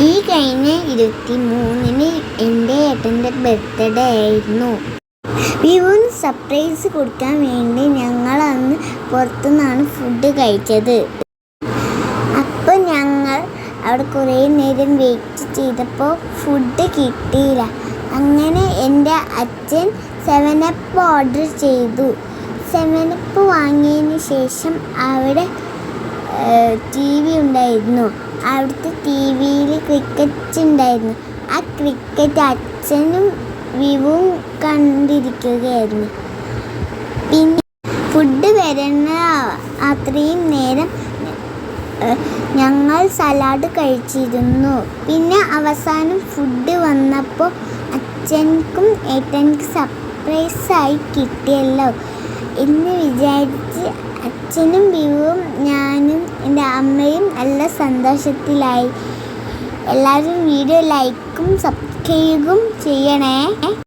ഈ കഴിഞ്ഞ ഇരുപത്തി മൂന്നിന് എന്റെ ഏട്ടന്റെ ബർത്ത്ഡേ ആയിരുന്നു. വിവുന് സർപ്രൈസ് കൊടുക്കാൻ വേണ്ടി ഞങ്ങൾ അന്ന് പുറത്തുനിന്നാണ് ഫുഡ് കഴിച്ചത്. അപ്പോൾ ഞങ്ങൾ അവിടെ കുറേ നേരം വെയിറ്റ് ചെയ്തപ്പോൾ ഫുഡ് കിട്ടിയില്ല. അങ്ങനെ എന്റെ അച്ഛൻ സെവനപ്പ് ഓർഡർ ചെയ്തു. സെവനപ്പ് വാങ്ങിയതിന് ശേഷം അവിടെ ടി വി ഉണ്ടായിരുന്നു. അവിടുത്തെ ടി വിയിൽ ക്രിക്കറ്റ് ഉണ്ടായിരുന്നു ആ ക്രിക്കറ്റ് അച്ഛനും വിവും കണ്ടിരിക്കുകയായിരുന്നു. പിന്നെ ഫുഡ് വരുന്ന അത്രയും നേരം ഞങ്ങൾ സലാഡ് കഴിച്ചിരുന്നു. പിന്നെ അവസാനം ഫുഡ് വന്നപ്പോൾ അച്ഛനക്കും ഏട്ടനക്ക് സർപ്രൈസായി കിട്ടിയല്ലോ എന്ന് വിചാരിച്ച് അച്ഛനും വിവും ഞാനും എന്റെ അമ്മയും നല്ല സന്തോഷത്തിലായി. എല്ലാവരും വീഡിയോ ലൈക്കും സബ്സ്ക്രൈബും ചെയ്യണേ.